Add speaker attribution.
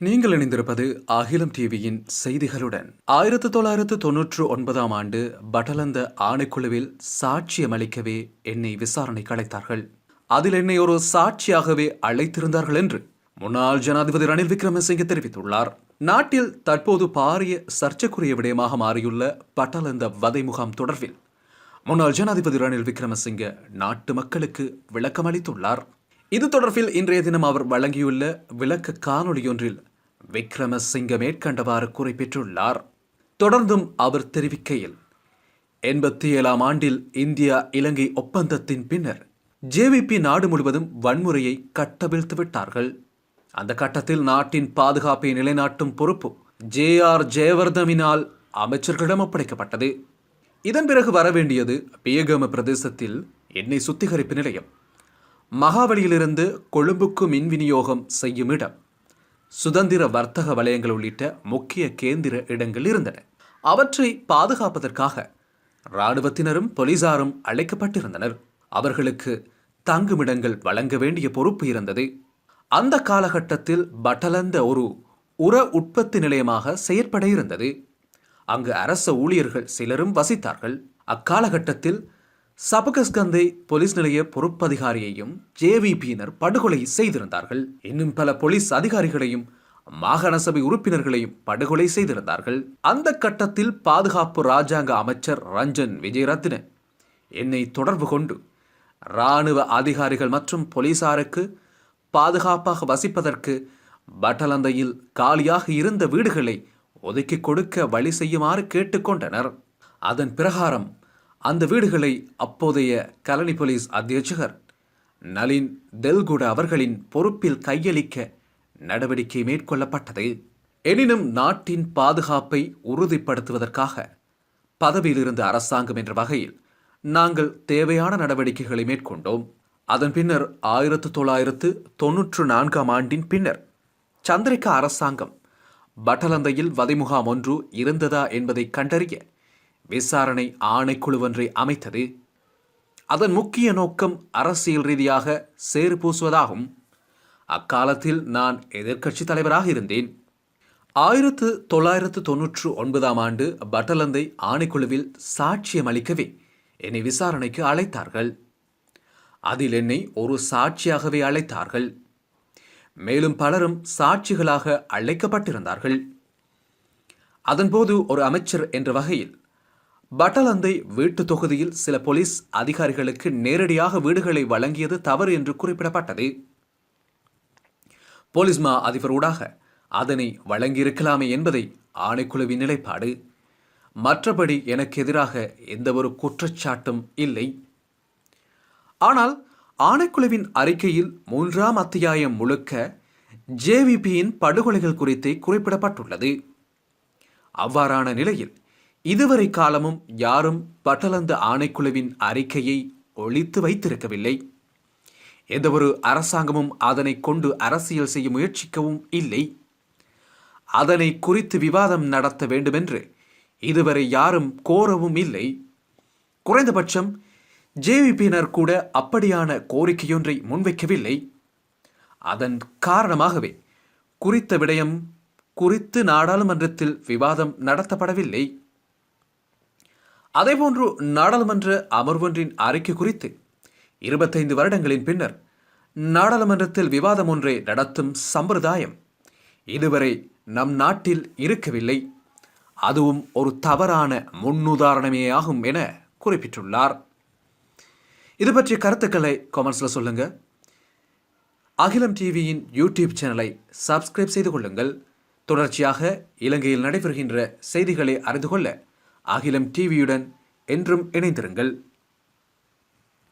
Speaker 1: நீங்கள் இணைந்திருப்பது அகிலம் டிவியின் செய்திகளுடன். ஆயிரத்து தொள்ளாயிரத்து தொன்னூற்று ஒன்பதாம் ஆண்டு பட்டலந்த ஆணைக்குழுவில் சாட்சியம் அளிக்கவே என்னை விசாரணைக்கு அழைத்தார்கள். அதில் என்னை ஒரு சாட்சியாகவே அழைத்திருந்தார்கள் என்று முன்னாள் ஜனாதிபதி ரணில் விக்ரமசிங்கே தெரிவித்துள்ளார். நாட்டில் தற்போது பாரிய சர்ச்சைக்குரிய விடயமாக மாறியுள்ள பட்டலந்த வதை முகாம் தொடர்பில் முன்னாள் ஜனாதிபதி ரணில் விக்ரமசிங்க நாட்டு மக்களுக்கு விளக்கம் அளித்துள்ளார் இது தொடர்பில் இன்றைய தினம் அவர் வழங்கியுள்ள விளக்க காணொளியொன்றில் விக்ரமசிங்க மேற்கண்டவாறு குறிப்பிட்டுள்ளார். தொடர்ந்தும் அவர் தெரிவிக்கையில் எண்பத்தி ஏழாம் ஆண்டில் இந்தியா இலங்கை ஒப்பந்தத்தின் பின்னர் ஜேவிபி நாடு முழுவதும் வன்முறையை கட்டவிழ்த்து விட்டார்கள் அந்த கட்டத்தில் நாட்டின் பாதுகாப்பை நிலைநாட்டும் பொறுப்பு ஜே ஆர் ஜெயவர்தனினால் அமைச்சர்களிடம் ஒப்படைக்கப்பட்டது. இதன் பிறகு வரவேண்டியது பியகம பிரதேசத்தில் எண்ணெய் சுத்திகரிப்பு நிலையம். மகாவலியிலிருந்து கொழும்புக்கு மின் விநியோகம் செய்யும் இடம். சுதந்திர வர்த்தக வலயங்கள் உள்ளிட்ட முக்கிய கேந்திர இடங்கள் இருந்தன. அவற்றை பாதுகாப்பதற்காக இராணுவத்தினரும் போலீசாரும் அழைக்கப்பட்டிருந்தனர். அவர்களுக்கு தங்குமிடங்கள் வழங்க வேண்டிய பொறுப்பு இருந்தது. அந்த காலகட்டத்தில் பட்டலந்த ஒரு உர உற்பத்தி நிலையமாக செயற்பட இருந்தது. அங்கு அரச ஊழியர்கள் சிலரும் வசித்தார்கள். அக்காலகட்டத்தில் சபகஸ்கந்தை போலீஸ் நிலைய பொறுப்பதிகாரியையும் ஜேவிபியினர் படுகொலை செய்திருந்தார்கள். இன்னும் பல போலீஸ் அதிகாரிகளையும் மாகாண சபை உறுப்பினர்களையும் படுகொலை செய்திருந்தார்கள். அந்த கட்டத்தில் பாதுகாப்பு ராஜாங்க அமைச்சர் ரஞ்சன் விஜயரத்ன என்னை தொடர்பு கொண்டு இராணுவ அதிகாரிகள் மற்றும் போலீசாருக்கு பாதுகாப்பாக வசிப்பதற்கு பட்டலந்தையில் காலியாக இருந்த வீடுகளை ஒதுக்கி கொடுக்க வழி செய்யுமாறு கேட்டுக்கொண்டனர் அதன் பிரகாரம் அந்த வீடுகளை அப்போதைய கலனி போலீஸ் அத்தியட்சகர் நளின் தெல்குட அவர்களின் பொறுப்பில் கையளிக்க நடவடிக்கை மேற்கொள்ளப்பட்டது. எனினும் நாட்டின் பாதுகாப்பை உறுதிப்படுத்துவதற்காக பதவியில் இருந்த அரசாங்கம் என்ற வகையில் நாங்கள் தேவையான நடவடிக்கைகளை மேற்கொண்டோம். அதன் பின்னர் ஆயிரத்து தொள்ளாயிரத்து தொன்னூற்று நான்காம் ஆண்டின் பின்னர் சந்திரிகா அரசாங்கம் பட்டலந்தையில் வதைமுகாம் ஒன்று இருந்ததா என்பதை கண்டறிய விசாரணை ஆணைக்குழு ஒன்றை அமைத்தது. அதன் முக்கிய நோக்கம் அரசியல் ரீதியாக சேறு பூசுவதாகும். அக்காலத்தில் நான் எதிர்க்கட்சி தலைவராக இருந்தேன். ஆயிரத்து தொள்ளாயிரத்து தொன்னூற்று ஒன்பதாம் ஆண்டு பட்டலந்தை ஆணைக்குழுவில் சாட்சியம் அளிக்கவே என்னை விசாரணைக்கு அழைத்தார்கள். அதில் என்னை ஒரு சாட்சியாகவே அழைத்தார்கள். மேலும் பலரும் சாட்சிகளாக அழைக்கப்பட்டிருந்தார்கள். அதன்போது ஒரு அமைச்சர் என்ற வகையில் பட்டலந்தை வீட்டு தொகுதியில் சில போலீஸ் அதிகாரிகளுக்கு நேரடியாக வீடுகளை வழங்கியது தவறு என்று குறிப்பிடப்பட்டது. போலீஸ் மா அதிபர் ஊடாக அதனை வழங்கியிருக்கலாமே என்பதை ஆணைக்குழுவின் நிலைப்பாடு. மற்றபடி எனக்கு எதிராக எந்தவொரு குற்றச்சாட்டும் இல்லை. ஆனால் ஆணைக்குழுவின் அறிக்கையில் மூன்றாம் அத்தியாயம் முழுக்க ஜேவிபியின் படுகொலைகள் குறித்தே குறிப்பிடப்பட்டுள்ளது. அவ்வாறான நிலையில் இதுவரை காலமும் யாரும் பட்டலந்து ஆணைக்குழுவின் அறிக்கையை ஒழித்து வைத்திருக்கவில்லை. எந்தவொரு அரசாங்கமும் அதனை கொண்டு அரசியல் செய்ய முயற்சிக்கவும் இல்லை. அதனை குறித்து விவாதம் நடத்த வேண்டுமென்று இதுவரை யாரும் கோரவும் இல்லை. குறைந்தபட்சம் ஜேவிபியினர் கூட அப்படியான கோரிக்கையொன்றை முன்வைக்கவில்லை. அதன் காரணமாகவே குறித்த விடயம் குறித்து நாடாளுமன்றத்தில் விவாதம் நடத்தப்படவில்லை. அதேபோன்று நாடாளுமன்ற அமர்வொன்றின் அறிக்கை குறித்து இருபத்தைந்து வருடங்களின் பின்னர் நாடாளுமன்றத்தில் விவாதம் ஒன்றை நடத்தும் சம்பிரதாயம் இதுவரை நம் நாட்டில் இருக்கவில்லை. அதுவும் ஒரு தவறான முன்னுதாரணமே ஆகும் என குறிப்பிட்டுள்ளார். இது பற்றிய கருத்துக்களை கமெண்ட்ஸில் சொல்லுங்க. அகிலம் டிவியின் யூடியூப் சேனலை சப்ஸ்கிரைப் செய்து கொள்ளுங்கள். தொடர்ச்சியாக இலங்கையில் நடைபெறுகின்ற செய்திகளை அறிந்து கொள்ள அகிலம் டிவியுடன் என்றும் இணைந்திருங்கள்.